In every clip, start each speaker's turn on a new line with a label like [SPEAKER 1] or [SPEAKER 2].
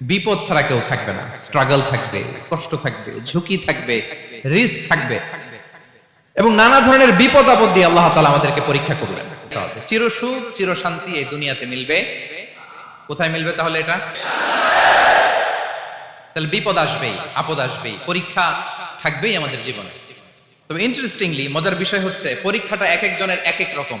[SPEAKER 1] বিপদ ছাড়া কেউ থাকবে না। স্ট্রাগল থাকবে, কষ্ট থাকবে, ঝুঁকি থাকবে রিস্ক থাকবে। এবং নানা ধরনের বিপদ আপদ দিয়ে আল্লাহ তালা আমাদেরকে পরীক্ষা করবেন। চির সুখ, চির শান্তি এই দুনিয়াতে মিলবে। কোথায় মিলবে তাহলে এটা? তাহলে বিপদ আসবেই, আপদ আসবেই, পরীক্ষা থাকবেই আমাদের জীবনে। তবে ইন্টারেস্টিংলি মজার বিষয় হচ্ছে, পরীক্ষাটা এক একজনের এক এক রকম।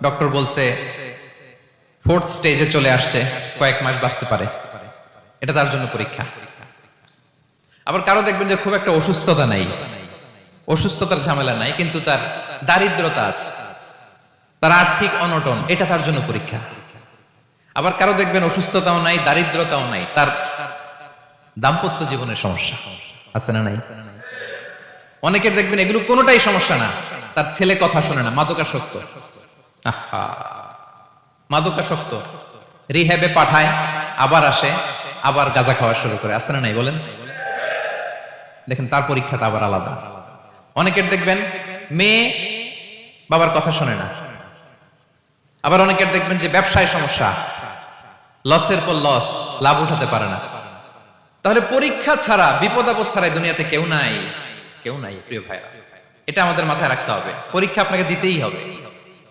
[SPEAKER 1] ডক্টর বলছে ফোর্থ স্টেজে চলে আসছে, কয়েক মাস বাঁচতে পারে। এটা তার জন্য পরীক্ষা। আবার কারও দেখবেন যে খুব একটা অসুস্থতা নাই। অসুস্থতার ঝামেলা নাই, কিন্তু তার দারিদ্রতা আছে। তার আর্থিক অনটন, এটা তার জন্য পরীক্ষা। আবার কারও দেখবেন অসুস্থতাও নাই, দারিদ্রতাও নাই, তার দাম্পত্য জীবনের সমস্যা। আছে না নাই? অনেকের দেখবেন এগুলো কোনোটাই সমস্যা না। তার ছেলে কথা শোনে না, মাদকাসক্ত। মাদকাসক্ত। রিহ্যাবে পাঠায়, আবার আসে, আবার গাঁজা খাওয়া শুরু করে। আছে না নাই বলেন? দেখেন, তার পরীক্ষাটা আবার আলাদা। অনেকের দেখবেন, মেয়ে বাবার কথা শোনে না। আবার অনেকের দেখবেন যে ব্যবসায় সমস্যা। লসের পর লস, লাভ উঠাতে পারে না। তাহলে পরীক্ষা ছাড়া, বিপদ আপদ ছাড়া দুনিয়াতে কেউ নাই। কেউ নাই, প্রিয় ভাইরা। এটা আমাদের মাথায় রাখতে হবে। পরীক্ষা আপনাকে দিতেই হবে।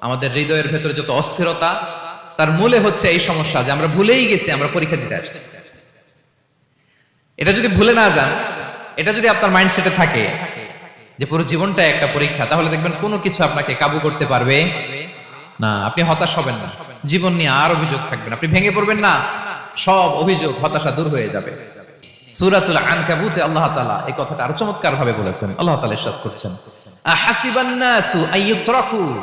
[SPEAKER 1] আমাদের হৃদয়ের ভেতরে যত অস্থিরতা, তার মূলে হচ্ছে এই সমস্যা যে আমরা ভুলেই গেছি, আমরা পরীক্ষা দিতে আসছি। এটা যদি ভুলে না যান, এটা যদি আপনার মাইন্ডসেটে থাকে যে পুরো জীবনটা একটা পরীক্ষা, তাহলে দেখবেন কোনো কিছু আপনাকে কাবু করতে পারবে না। আপনি হতাশ হবেন না। জীবন নিয়ে আর অভিযোগ থাকবেন আপনি ভেঙে পড়বেন না। সব অভিযোগ, হতাশা দূর হয়ে যাবে। সুরাতুল আনকাবুতে আল্লাহ তাআলা এই কথাটা আরও চমৎকার ভাবে বলেছেন। আল্লাহ তাআলা ইরশাদ করছেন। আহাসিবান নাসু আইয়ুতরাকু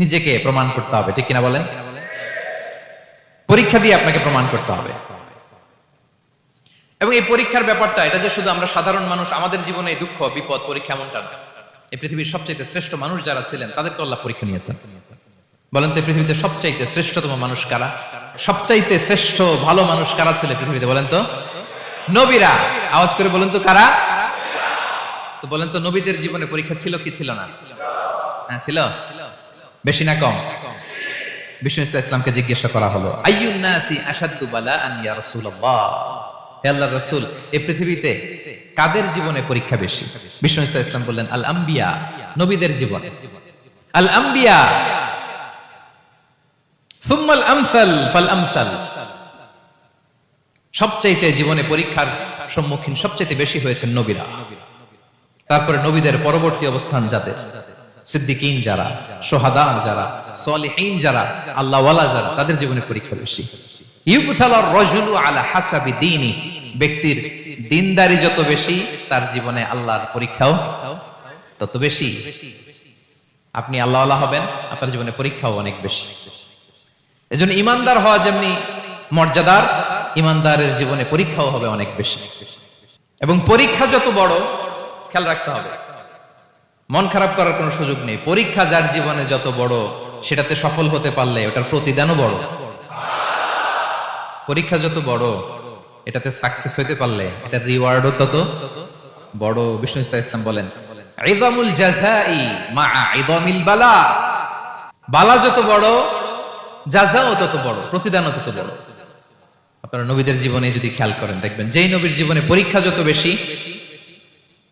[SPEAKER 1] নিজেকে প্রমাণ করতে হবে, ঠিক কিনা বলেন? পরীক্ষা দিয়ে আপনাকে প্রমাণ করতে হবে। এবং এই পরীক্ষার ব্যাপারটা, এটা যে শুধু আমরা সাধারণ মানুষ, আমাদের জীবনে দুঃখ, বিপদ, পরীক্ষা এমনটা না। এই পৃথিবীর সবচাইতে শ্রেষ্ঠ মানুষ যারা ছিলেন, তাদেরকে আল্লাহ পরীক্ষা নিয়েছেন। বলেন তো পৃথিবীতে সবচাইতে শ্রেষ্ঠতম মানুষ কারা? সবচাইতে শ্রেষ্ঠ, ভালো মানুষ কারা ছিল পৃথিবীতে, বলেন তো? নবীরা। আওয়াজ করে বলেন তো, কারা? তো বলেন তো, নবীদের জীবনে পরীক্ষা ছিল কি ছিল না? হ্যাঁ ছিল। বেশি না কম? বিষ্ণু ইসলামকে জিজ্ঞাসা করা হলো আসাদ্দু বালা আন ইয়া রাসূলুল্লাহ? আল্লাহর রাসূল এই পৃথিবীতে কাদের জীবনে পরীক্ষা বেশি? বিষ্ণু ইসলাম বললেন, আল নবীদের জীবন। আল সুম্মাল আমসাল ফাল আমসাল। সবচাইতে জীবনে পরীক্ষার সম্মুখীন সবচাইতে বেশি হয়েছে নবীরা। তারপরে নবীদের পরবর্তী অবস্থান যাদের? সিদ্দিকিন যারা, সোহাদা যারা, সলিহীন যারা, আল্লাহওয়ালা যারা, তাদের জীবনে পরীক্ষা বেশি। ইউবতালার রজুলু আলা হাসাবি দীনি, ব্যক্তির দিনদারি যত বেশি, তার জীবনে আল্লাহর পরীক্ষাও তত বেশি। আপনি আল্লাহ আল্লাহ হবেন, আপনার জীবনে পরীক্ষাও অনেক বেশি। এজন্য ইমানদার হওয়া যেমনি মর্যাদার, ইমানদারের জীবনে পরীক্ষাও হবে অনেক বেশি। এবং পরীক্ষা যত বড়, খেয়াল রাখতে হবে। মন খারাপ করার কোনো সুযোগ নেই। পরীক্ষা যার জীবনে যত বড়, সেটাতে সফল হতে পারলে ওটার প্রতিদানও বড়। পরীক্ষা যত বড়, এটাতে সাকসেস হইতে পারলে, এটার রিওয়ার্ডও তত বড়, বিষ্ণু ইসা ইসলাম বলেন, ইদামুল জাযাই মা ইদামিল বালা। বালা যত বড়, জাজাও তত বড়, প্রতিদানও তত বড়। আপনারা নবীদের জীবনে যদি খেয়াল করেন, দেখবেন, যেই নবীর জীবনে পরীক্ষা যত বেশি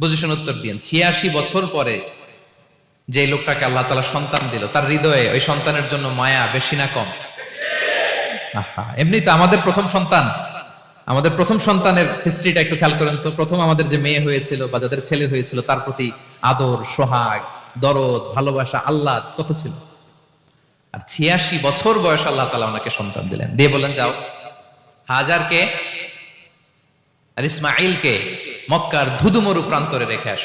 [SPEAKER 1] বুঝেছেন উত্তর দিন ছিয়াশি বছর পরে যে লোকটাকে আল্লাহ তালা সন্তান দিল, তার হৃদয়ে ওই সন্তানের জন্য মায়া বেশি না কম? এমনি তো আমাদের প্রথম সন্তান, আমাদের প্রথম সন্তানের হিস্ট্রিটা একটু খেয়াল করেন তো। প্রথম আমাদের যে মেয়ে হয়েছিল বা যাদের ছেলে হয়েছিল, তার প্রতি আদর, সোহাগ, দরদ, ভালোবাসা আল্লাহ কত ছিল? আর ছিয়াশি বছর বয়স আল্লাহ তালা ওনাকে সন্তান দিলেন। দিয়ে বলেন যাও। হাজারকে আর ইসমাইলকে মক্কার ধুধুমরু প্রান্তরে রেখে আস।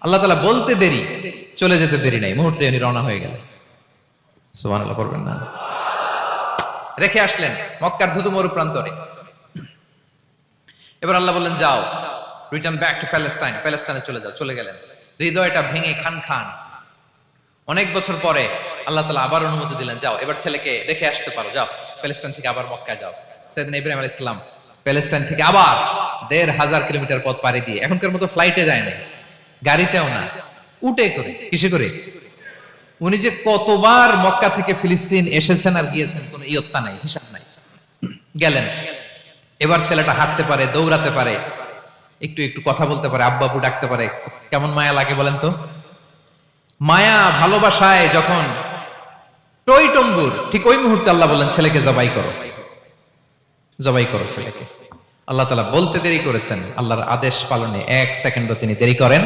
[SPEAKER 1] আল্লাহ তালা বলতে দেরি, চলে যেতে দেরি নাই। মুহূর্তে উনি রওনা হয়ে গেলেন। আল্লাহ না। রেখে আসলেন মক্কার প্রান্তরে। এবার আল্লাহ বললেন, যাও রিটার্ন ব্যাক টু প্যালেস্টাইন প্যালেস্টাইনে চলে যাও, চলে গেলেন। হৃদয়টা ভেঙে খান খান। অনেক বছর পরে আল্লাহ তালা আবার অনুমতি দিলেন, যাও, এবার ছেলেকে রেখে আসতে পারো, যাও প্যালেস্টাইন থেকে আবার মক্কায় যাও। সেদিন ইব্রাহিম আলাইহিস সালাম প্যালেস্টাইন থেকে আবার দেড় হাজার কিলোমিটার পথ পাড়ি দিয়ে এখনকার মতো ফ্লাইটে যায় না গাড়িতেও না উঠে করে, কিসে করে? উনি যে কতবার মক্কা থেকে ফিলিস্তিন এসেছেন আর গিয়েছেন, কোনো ইয়ত্তা নাই, হিসাব নাই। গেলেন। এবার ছেলেটা হাঁটতে পারে, দৌড়াতে পারে, একটু একটু কথা বলতে পারে আব্বাবু ডাকতে পারে, কেমন মায়া লাগে বলেন তো? মায়া ভালোবাসায় যখন টই টম্বুর ঠিক ওই মুহূর্তে আল্লাহ বলেন ছেলেকে জবাই করো। জবাই করো ছেলেকে। আল্লাহ তালা বলতে দেরি করেছেন, আল্লাহর আদেশ পালনে এক সেকেন্ডও তিনি দেরি করেন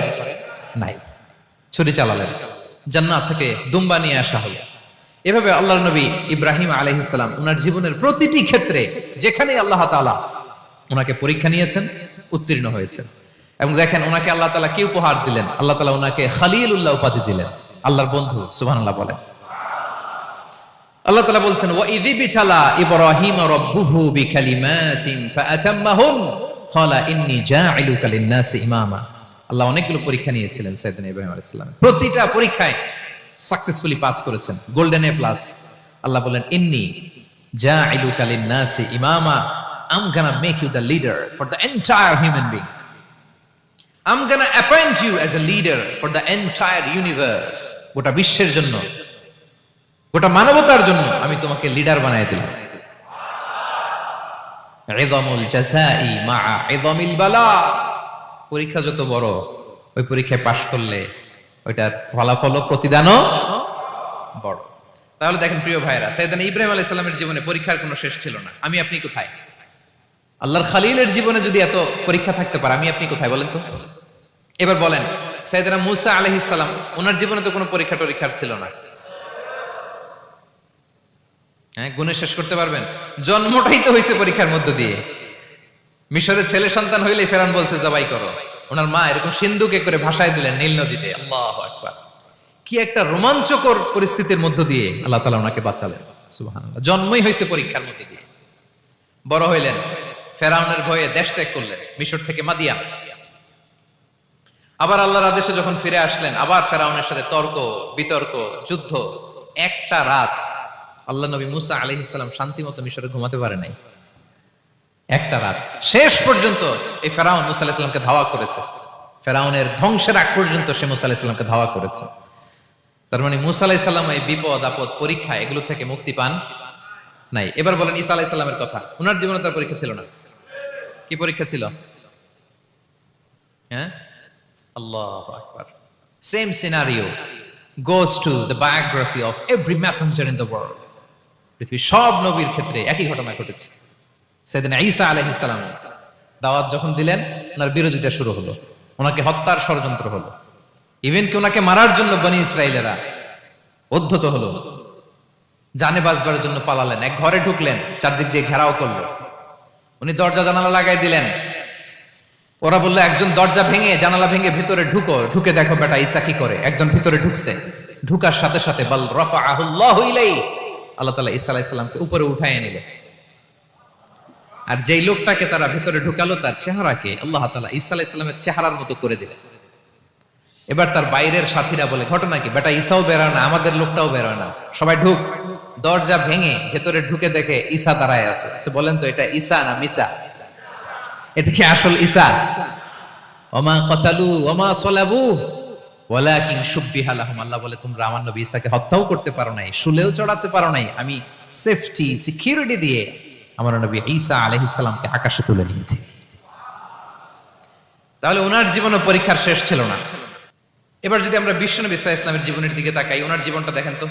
[SPEAKER 1] নাই। ছুরি চালালেন, জান্নাত থেকে দুম্বা নিয়ে আসা হলো। এভাবে আল্লাহর নবী ইব্রাহিম আলহিসাম ওনার জীবনের প্রতিটি ক্ষেত্রে যেখানে আল্লাহ তালা ওনাকে পরীক্ষা নিয়েছেন, উত্তীর্ণ হয়েছেন। এবং দেখেন ওনাকে আল্লাহ তালা কি উপহার দিলেন? আল্লাহ তালা ওনাকে খালিল উল্লাহ উপাধি দিলেন। আল্লাহর বন্ধু আল্লাহ বলেন। আল্লাহ তালা বলছেন ওয়া বিতালা ইব্রাহিম রাব্বুহু বিকালিমাতিন ফাআতাম্মাহুন ক্বালা ইন্নী লিন-নাসি ইমামা আল্লাহ অনেকগুলো পরীক্ষা নিয়েছিলেন সাইয়েদনা ইব্রাহিম আলাইহিস সালাম প্রতিটা পরীক্ষায় সাকসেসফুলি পাস করেছেন গোল্ডেন এ প্লাস আল্লাহ বলেন ইন্নী জাইলুকা লিন-নাসি ইমামা, I'm gonna make you the leader for the entire human being. I'm gonna appoint you as a leader for the entire universe. গোটা বিশ্বের জন্য গোটা মানবতার জন্য আমি তোমাকে লিডার বানাই দিলাম। পরীক্ষা যত বড়, ওই পরীক্ষায় পাশ করলে ওইটার ফলাফল ও প্রতিদানও বড়। তাহলে দেখেন প্রিয় ভাইরা সাইয়েদানা ইব্রাহিম আলাইহিস সালামের জীবনে পরীক্ষার কোনো শেষ ছিল না। আমি আপনি কোথায়? আল্লাহর খালিলের জীবনে যদি এত পরীক্ষা থাকতে পারে, আমি আপনি কোথায় বলেন তো? এবার বলেন সাইদানা মুসা আলহিসাম ওনার জীবনে তো কোনো পরীক্ষা টরীক্ষার ছিল না। হ্যাঁ গুণে শেষ করতে পারবেন। জন্মটাই তো হয়েছে পরীক্ষার মধ্য দিয়ে। মিশরের ছেলে সন্তান হইলে ফেরান বলছে, জবাই করো। ওনার মা এরকম সিন্ধুকে করে ভাষায় দিলেন, নীল নদীতে। আল্লাহ আকবার। কি একটা রোমাঞ্চকর পরিস্থিতির মধ্য দিয়ে আল্লাহ তালা ওনাকে বাঁচালেন। জন্মই হয়েছে পরীক্ষার মধ্য দিয়ে। বড় হইলেন, ফেরাউনের ভয়ে দেশ ত্যাগ করলেন, মিশর থেকে মাদিয়া আবার আল্লাহর আদেশে যখন ফিরে আসলেন, আবার ফেরাউনের সাথে তর্ক, বিতর্ক, যুদ্ধ, একটা রাত আল্লাহ নবী মুসা আলি ইসলাম শান্তি মতো মিশরে ঘুমাতে পারে নাই। একটা রাত। শেষ পর্যন্ত এই ফেরাউন মুসা আলাহিসামকে ধাওয়া করেছে। ফেরাউনের ধ্বংসের আগ পর্যন্ত সে মুসা আলাহিসামকে ধাওয়া করেছে। তার মানে মুসা আলাহিসাল্লাম এই বিপদ, আপদ, পরীক্ষা এগুলো থেকে মুক্তি পান নাই। এবার বলেন ঈসা আলাহিসাল্লামের কথা। ওনার জীবনে তার পরীক্ষা ছিল না। কি পরীক্ষা ছিল? হ্যাঁ? আল্লাহ আকবার। Same scenario goes to the biography of every messenger in the world পৃথিবীর সব নবীর ক্ষেত্রে একই ঘটনা ঘটেছে। সেদিন ঈসা আলাইহিস সালাম দাওয়াত যখন দিলেন, ওনার বিরোধিতা শুরু হলো। ওনাকে হত্যার ষড়যন্ত্র হলো। ইভেন কি ওনাকে মারার জন্য বনি ইসরায়েলেরা উদ্ধত হলো। জানে বাজবার জন্য পালালেন, এক ঘরে ঢুকলেন, চারদিক দিয়ে ঘেরাও করল। উনি দরজা জানালা লাগাই দিলেন। ওরা বলল, একজন দরজা ভেঙে জানালা ভেঙে ভিতরে ঢুকো, ঢুকে দেখো বেটা, ঈসা কি করে? একজন ভিতরে ঢুকছে। ঢুকার সাথে সাথে বল রফা আহুল্লাহ আল্লাহ তালা ঈসা আলাইসাল্লামকে উপরে উঠায় নিল। আর যেই লোকটাকে তারা ভিতরে ঢুকালো, তার চেহারাকে আল্লাহ তালা ঈসা আলাইসাল্লামের চেহারার মতো করে দিলেন। এবার তার বাইরের সাথীরা বলে, ঘটনা কি? বেটা, ঈসাও বেরোয় না, আমাদের লোকটাও বেরোয় না। সবাই ঢুক। দরজা ভেঙে ভেতরে ঢুকে দেখে ঈসা দাঁড়ায় আছে। সে বলেন তো, এটা ঈসা না মিসা? এটা কি আসল ঈসা? ওমা কচালু ওমা সলাবু। ওয়ালাকিন সুব্বিহা লাহুম, আল্লাহ বলে, তোমরা আমার নবী ঈসাকে হত্যাও করতে পারো নাই, শুলেও চড়াতে পারো নাই। আমি সেফটি সিকিউরিটি দিয়ে আমার নবী ঈসা আলাইহিস সালামকে আকাশে তুলে নিয়েছি। তাহলে ওনার জীবনও পরীক্ষার শেষ ছিল না। এবার যদি আমরা বিশ্বনবী ইসা ইসলামের জীবনের দিকে তাকাই, ওনার জীবনটা দেখেন তো।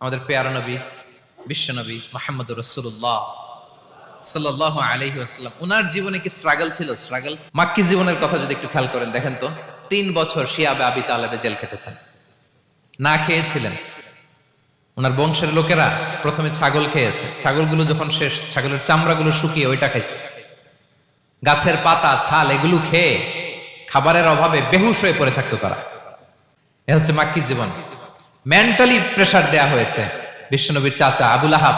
[SPEAKER 1] আমাদের পেয়ারা নবী বিশ্বনবী মাহমুদ রসুল্লাহ সাল্লাহ আলহি আসসালাম ওনার জীবনে কি স্ট্রাগল ছিল? স্ট্রাগল মাক্কি জীবনের কথা যদি একটু খেয়াল করেন, দেখেন তো। তিন বছর শিয়াবে আবি তালেবে জেল কেটেছেন না খেয়েছিলেন। ওনার বংশের লোকেরা প্রথমে ছাগল খেয়েছে। ছাগলগুলো যখন শেষ, ছাগলের চামড়াগুলো শুকিয়ে ওইটা খাইছে। গাছের পাতা, ছাল এগুলো খেয়ে খাবারের অভাবে বেহুশ হয়ে পড়ে থাকতো তারা। এ হচ্ছে মাক্কি জীবন। মেন্টালি প্রেসার দেয়া হয়েছে বিশ্বনবীর চাচা আবুল আহাব।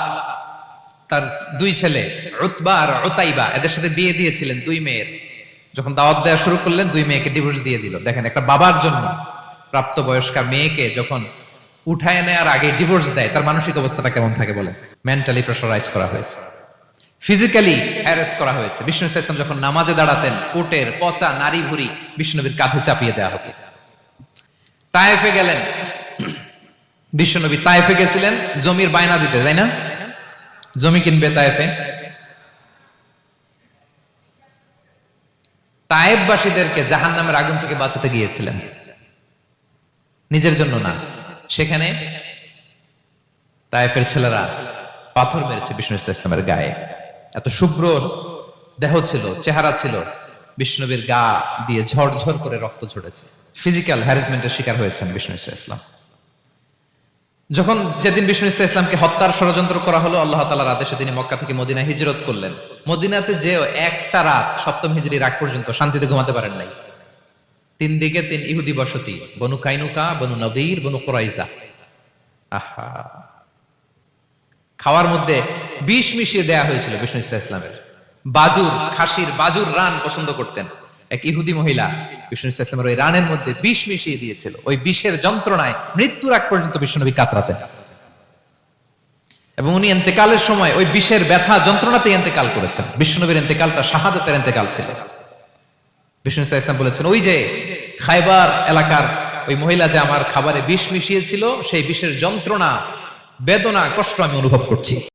[SPEAKER 1] তার দুই ছেলে, উতবা আর ওতাইবা এদের সাথে বিয়ে দিয়েছিলেন দুই মেয়ের। যখন দাওয়াত দেওয়া শুরু করলেন, দুই মেয়েকে ডিভোর্স দিয়ে দিল। দেখেন, একটা বাবার জন্য প্রাপ্ত বয়স্কা মেয়েকে যখন উঠায় নেওয়ার আগে ডিভোর্স দেয়, তার মানসিক অবস্থাটা কেমন থাকে বলে মেন্টালি প্রেশারাইজ করা হয়েছে। ফিজিক্যালি হ্যারেস করা হয়েছে। বিষ্ণু ইসলাম যখন নামাজে দাঁড়াতেন, কোটের পচা নারী ভুরি বিষ্ণুনবীর কাঁধে চাপিয়ে দেওয়া হতো। তায়েফে গেলেন। বিশ্বনবী তায়েফে গেছিলেন, জমির বায়না দিতে, তাই না? জমি কিনবে তায়েফে। তায়েববাসীদেরকে জাহান নামের আগুন থেকে বাঁচাতে গিয়েছিলেন। নিজের জন্য না, সেখানে তায়েফের ছেলেরা পাথর মেরেছে বিষ্ণু ইসলামের গায়ে। এত শুভ্র দেহ ছিল, চেহারা ছিল, বিষ্ণুবীর গা দিয়ে ঝরঝর করে রক্ত ঝরেছে। ফিজিক্যাল হ্যারাসমেন্টের শিকার হয়েছেন বিষ্ণু ইসলাম যখন যেদিন বিষ্ণু ইসা ইসলামকে হত্যার ষড়যন্ত্র করা হলো, আল্লাহ তালার আদেশে তিনি মক্কা থেকে মদিনা হিজরত করলেন। মদিনাতে যে একটা রাত সপ্তম হিজড়ির রাগ পর্যন্ত শান্তিতে ঘুমাতে পারেন নাই। তিন দিকে তিন ইহুদি বসতি, বনু কাইনুকা, বনু নদীর, বনু কোরাইজা। আহা! খাওয়ার মধ্যে বিষ মিশিয়ে দেয়া হয়েছিল বিষ্ণু ইসা ইসলামের। বাজুর, খাসির, বাজুর রান পছন্দ করতেন। এক ইহুদি মহিলা বিষ্ণু ইসলামের ওই রানের মধ্যে বিষ মিশিয়ে দিয়েছিল। ওই বিষের যন্ত্রণায় মৃত্যুর আগ পর্যন্ত বিষ্ণুনবী কাতরাতেন। এবং উনি এন্তেকালের সময় ওই বিষের ব্যথা যন্ত্রণাতে এন্তেকাল করেছেন। বিষ্ণুনবীর এন্তেকালটা শাহাদতের এন্তেকাল ছিল। বিষ্ণু ইসলাম বলেছেন, ওই যে খাইবার এলাকার ওই মহিলা যে আমার খাবারে বিষ মিশিয়েছিল, সেই বিষের যন্ত্রণা, বেদনা, কষ্ট আমি অনুভব করছি।